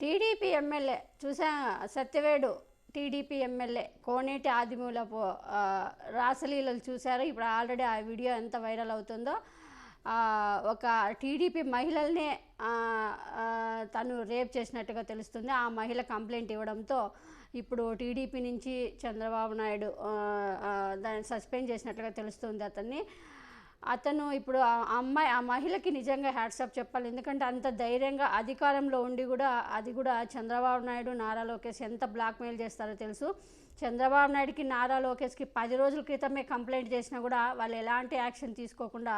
TDP MLA చూసా Satyavedu TDP MLA Koneti Adimulapu రాసలీలలు చూశారు. ఇప్పుడు ఆల్రెడీ ఆ వీడియో ఎంత వైరల్ అవుతుందో ఒక టీడీపీ మహిళల్నే తను రేప్ చేసినట్టుగా తెలుస్తుంది. ఆ మహిళ కంప్లైంట్ ఇవ్వడంతో ఇప్పుడు టీడీపీ నుంచి చంద్రబాబు నాయుడు దాన్ని సస్పెండ్ చేసినట్టుగా తెలుస్తుంది అతన్ని. అతను ఇప్పుడు ఆ అమ్మాయి ఆ మహిళకి నిజంగా హ్యాట్సాప్ చెప్పాలి. ఎందుకంటే అంత ధైర్యంగా అధికారంలో ఉండి కూడా అది కూడా చంద్రబాబు నాయుడు నారా లోకేష్ ఎంత బ్లాక్మెయిల్ చేస్తారో తెలుసు. చంద్రబాబు నాయుడుకి నారా లోకేష్కి పది రోజుల క్రితమే కంప్లైంట్ చేసినా కూడా వాళ్ళు ఎలాంటి యాక్షన్ తీసుకోకుండా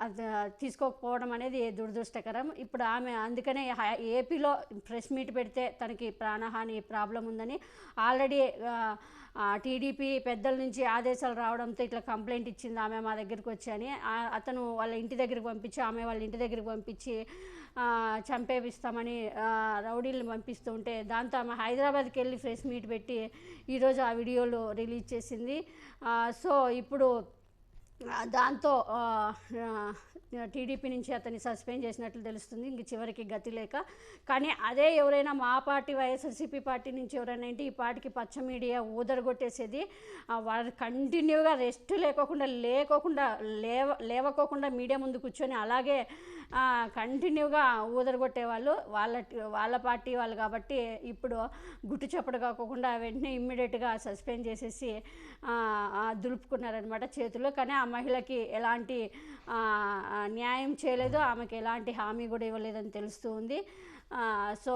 అది తీసుకోకపోవడం అనేది దురదృష్టకరం. ఇప్పుడు ఆమె అందుకనే హై- ఏపీలో ప్రెస్ మీట్ పెడితే తనకి ప్రాణహాని ప్రాబ్లం ఉందని ఆల్రెడీ టీడీపీ పెద్దల నుంచి ఆదేశాలు రావడంతో ఇట్లా కంప్లైంట్ ఇచ్చింది ఆమె మా దగ్గరికి వచ్చి అని. అతను వాళ్ళ ఇంటి దగ్గరికి పంపించి ఆమె వాళ్ళ ఇంటి దగ్గరికి పంపించి చంపేపిస్తామని రౌడీలను పంపిస్తూ ఉంటే దాంతో ఆమె హైదరాబాద్కి వెళ్ళి ప్రెస్ మీట్ పెట్టి ఈరోజు ఆ వీడియోలు రిలీజ్ చేసింది. సో ఇప్పుడు దాంతో టీడీపీ నుంచి అతన్ని సస్పెండ్ చేసినట్లు తెలుస్తుంది. ఇంక చివరికి గతి లేక. కానీ అదే ఎవరైనా మా పార్టీ వైఎస్ఆర్సీపీ పార్టీ నుంచి ఎవరైనా ఏంటి ఈ పార్టీకి పచ్చ మీడియా ఊదరగొట్టేసేది. వాళ్ళు కంటిన్యూగా రెస్ట్ లేకోకుండా లేకోకుండా లేవ లేవకోకుండా మీడియా ముందు కూర్చొని అలాగే కంటిన్యూగా ఊదరగొట్టేవాళ్ళు వాళ్ళ వాళ్ళ పార్టీ వాళ్ళు కాబట్టి ఇప్పుడు గుట్టు చప్పుడు కాకుండా వెంటనే ఇమ్మీడియట్గా సస్పెండ్ చేసేసి దులుపుకున్నారనమాట చేతుల్లో కానీ ఆ మహిళకి ఎలాంటి న్యాయం చేయలేదు. ఆమెకి ఎలాంటి హామీ కూడా ఇవ్వలేదని తెలుస్తూ ఉంది. సో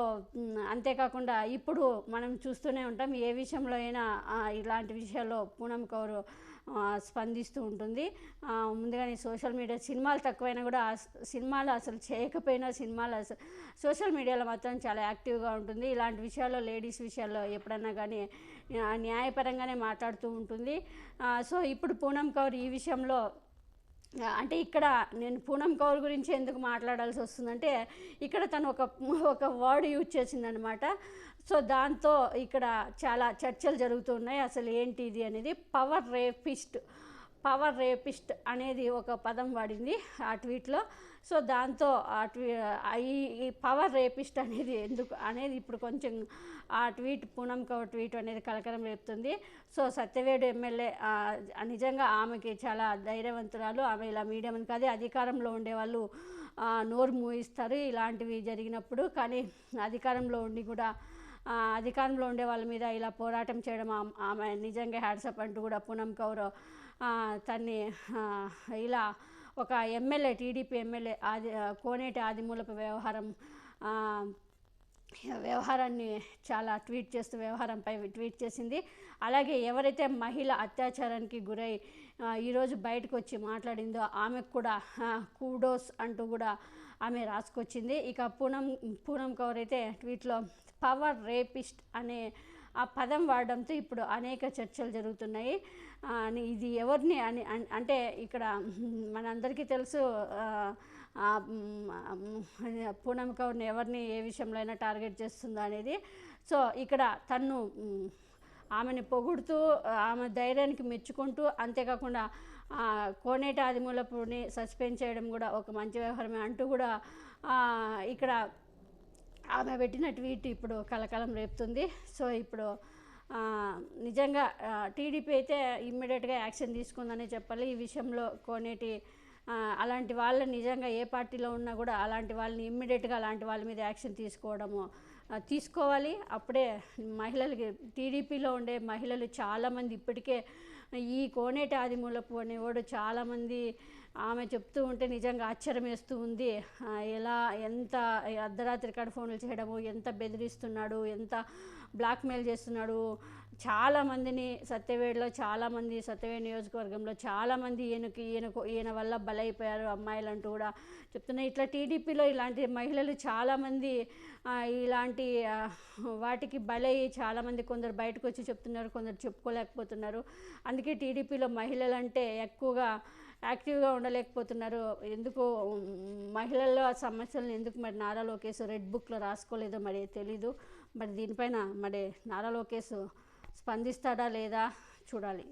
అంతేకాకుండా ఇప్పుడు మనం చూస్తూనే ఉంటాం ఏ విషయంలో అయినా ఇలాంటి విషయాల్లో పూనం కౌరు స్పందిస్తూ ఉంటుంది. ముందుగానే సోషల్ మీడియా సినిమాలు తక్కువైనా కూడా సినిమాలు అసలు చేయకపోయినా సినిమాలు అసలు సోషల్ మీడియాలో మాత్రం చాలా యాక్టివ్గా ఉంటుంది. ఇలాంటి విషయాల్లో లేడీస్ విషయాల్లో ఎప్పుడన్నా కానీ ఆ, న్యాయపరంగానే మాట్లాడుతూ ఉంటుంది. సో ఇప్పుడు పూనం కౌర్ ఈ విషయంలో అంటే ఇక్కడ నేను పూనం కౌర్ గురించి ఎందుకు మాట్లాడాల్సి వస్తుందంటే ఇక్కడ తను ఒక ఒక వర్డ్ యూజ్ చేసిందనమాట సో దాంతో ఇక్కడ చాలా చర్చలు జరుగుతున్నాయి అసలు ఏంటి ఇది అనేది? పవర్ రేపిస్ట్ పవర్ రేపిస్ట్ అనేది ఒక పదం వాడింది ఆ ట్వీట్లో. సో దాంతో ఆ ట్వీ ఈ- పవర్ రేపిస్ట్ అనేది ఎందుకు అనేది ఇప్పుడు కొంచెం ఆ ట్వీట్ పూనం కౌర్ ట్వీట్ అనేది కలకలం రేపుతుంది. సో సత్యవేడు ఎమ్మెల్యే నిజంగా ఆమెకి చాలా ధైర్యవంతురాలు. ఆమె ఇలా మీడియం కాదే అధికారంలో ఉండేవాళ్ళు వాళ్ళు నోరు మూయిస్తారు ఇలాంటివి జరిగినప్పుడు. కానీ అధికారంలో ఉండి కూడా అధికారంలో ఉండే వాళ్ళ మీద ఇలా పోరాటం చేయడం ఆమె- ఆమె నిజంగా హ్యాడ్సప్ అంటూ కూడా పూనం కౌర్ తన్ని ఇలా ఒక ఎమ్మెల్యే టీడీపీ ఎమ్మెల్యే ఆది కోనేటి ఆదిమూలపు వ్యవహారం వ్యవహారాన్ని చాలా ట్వీట్ చేస్తూ వ్యవహారంపై ట్వీట్ చేసింది. అలాగే ఎవరైతే మహిళ అత్యాచారానికి గురై ఈరోజు బయటకు వచ్చి మాట్లాడిందో ఆమెకు కూడా కూడోస్ అంటూ కూడా ఆమె రాసుకొచ్చింది. ఇక పూనం పూనం కౌర్ అయితే ట్వీట్లో పవర్ రేపిస్ట్ అనే ఆ పదం వాడడంతో ఇప్పుడు అనేక చర్చలు జరుగుతున్నాయి. ఇది ఎవరిని అని అంటే ఇక్కడ మనందరికీ తెలుసు ఆ, పూనం కౌర్ని ఎవరిని ఏ విషయంలో అయినా టార్గెట్ చేస్తుందో అనేది. సో ఇక్కడ తను ఆమెని పొగుడుతూ ఆమె ధైర్యానికి మెచ్చుకుంటూ అంతేకాకుండా ఆ, కోనేటి ఆదిమూలపుని సస్పెండ్ చేయడం కూడా ఒక మంచి వ్యవహారమే అంటూ కూడా ఇక్కడ ఆమె పెట్టిన ట్వీట్ ఇప్పుడు కలకలం రేపుతుంది. సో ఇప్పుడు నిజంగా టీడీపీ అయితే ఇమ్మీడియట్గా యాక్షన్ తీసుకుందనే చెప్పాలి. ఈ విషయంలో కోనేటి అలాంటి వాళ్ళని నిజంగా ఏ పార్టీలో ఉన్నా కూడా అలాంటి వాళ్ళని ఇమ్మీడియట్గా అలాంటి వాళ్ళ మీద యాక్షన్ తీసుకోవడము తీసుకోవాలి. అప్పుడే మహిళలకి టీడీపీలో ఉండే మహిళలు చాలామంది ఇప్పటికే ఈ కోనేటి ఆదిమూలపు అనేవాడు చాలామంది ఆమె చెప్తూ ఉంటే నిజంగా ఆశ్చర్యం వేస్తూ ఉంది ఎలా ఎంత అర్ధరాత్రి కాడ ఫోన్లు చేయడము ఎంత బెదిరిస్తున్నాడు ఎంత బ్లాక్మెయిల్ చేస్తున్నాడు. చాలామందిని సత్యవేడులో చాలామంది సత్యవేడి నియోజకవర్గంలో చాలామంది ఈయనకి ఈయనకు ఈయన వల్ల బలైపోయారు అమ్మాయిలు అంటూ కూడా చెప్తున్నాయి ఇట్లా టీడీపీలో ఇలాంటి మహిళలు చాలామంది ఇలాంటి వాటికి బలై చాలామంది కొందరు బయటకు వచ్చి చెప్తున్నారు కొందరు చెప్పుకోలేకపోతున్నారు. అందుకే టీడీపీలో మహిళలు అంటే ఎక్కువగా యాక్టివ్గా ఉండలేకపోతున్నారు. ఎందుకు మహిళల్లో ఆ సమస్యలను ఎందుకు మరి నారా లోకేష్ రెడ్ బుక్లో రాసుకోలేదో మరి తెలీదు. మరి దీనిపైన మరి నారా లోకేష్ స్పందిస్తాడా లేదా చూడాలి.